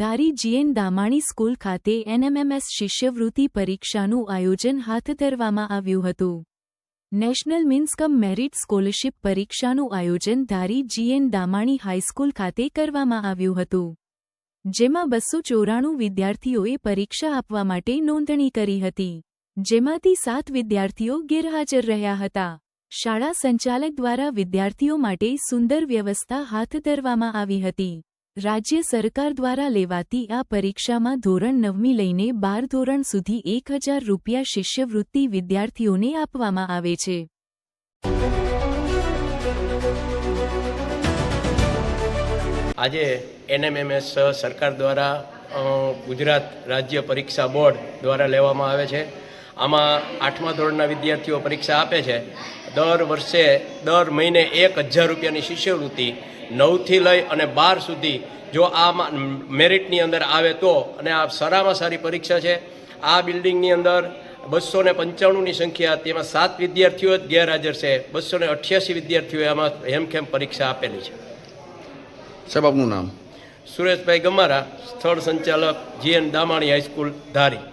ધારી જીએન Damani school ખાતે NMMS શિષ્યવૃત્તિ પરીક્ષાનું આયોજન હાથ ધરવામાં આવ્યું હતું. National means cum merit scholarship પરીક્ષાનું આયોજન ધારી જીએન દામાણી હાઈસ્કૂલ ખાતે કરવામાં આવ્યું હતું. જેમાં બસો ચોરાણું વિદ્યાર્થીઓએ પરીક્ષા આપવા માટે નોંધણી કરી હતી. જેમાંથી સાત વિદ્યાર્થીઓ ગેરહાજર રહ્યા હતા. શાળા સંચાલક દ્વારા વિદ્યાર્થીઓ માટે સુંદર વ્યવસ્થા હાથ ધરવામાં આવી હતી. રાજ્ય સરકાર દ્વારા લેવાતી આ પરીક્ષામાં ધોરણ નવમી લઈને બાર ધોરણ સુધી એક હજાર રૂપિયા શિષ્યવૃત્તિ વિદ્યાર્થીઓને આપવામાં આવે છે. આજે એનએમએમએસ સરકાર દ્વારા ગુજરાત રાજ્ય પરીક્ષા બોર્ડ દ્વારા લેવામાં આવે છે. આમાં આઠમા ધોરણના વિદ્યાર્થીઓ પરીક્ષા આપે છે. દર વર્ષે દર મહિને એક હજાર રૂપિયાની શિષ્યવૃત્તિ નવથી લઈ અને બાર સુધી જો આ મેરિટની અંદર આવે તો અને આ સારામાં સારી પરીક્ષા છે આ બિલ્ડિંગની અંદર બસો ને પંચાણુંની સંખ્યા તેમાં સાત વિદ્યાર્થીઓ જ ગેરહાજર છે બસો ને અઠ્યાસી વિદ્યાર્થીઓએ આમાં હેમખેમ પરીક્ષા આપેલી છે. સાહેબ આપનું નામ? સુરેશભાઈ ગમારા સ્થળ સંચાલક જીએન દામાણી હાઈસ્કૂલ ધારી.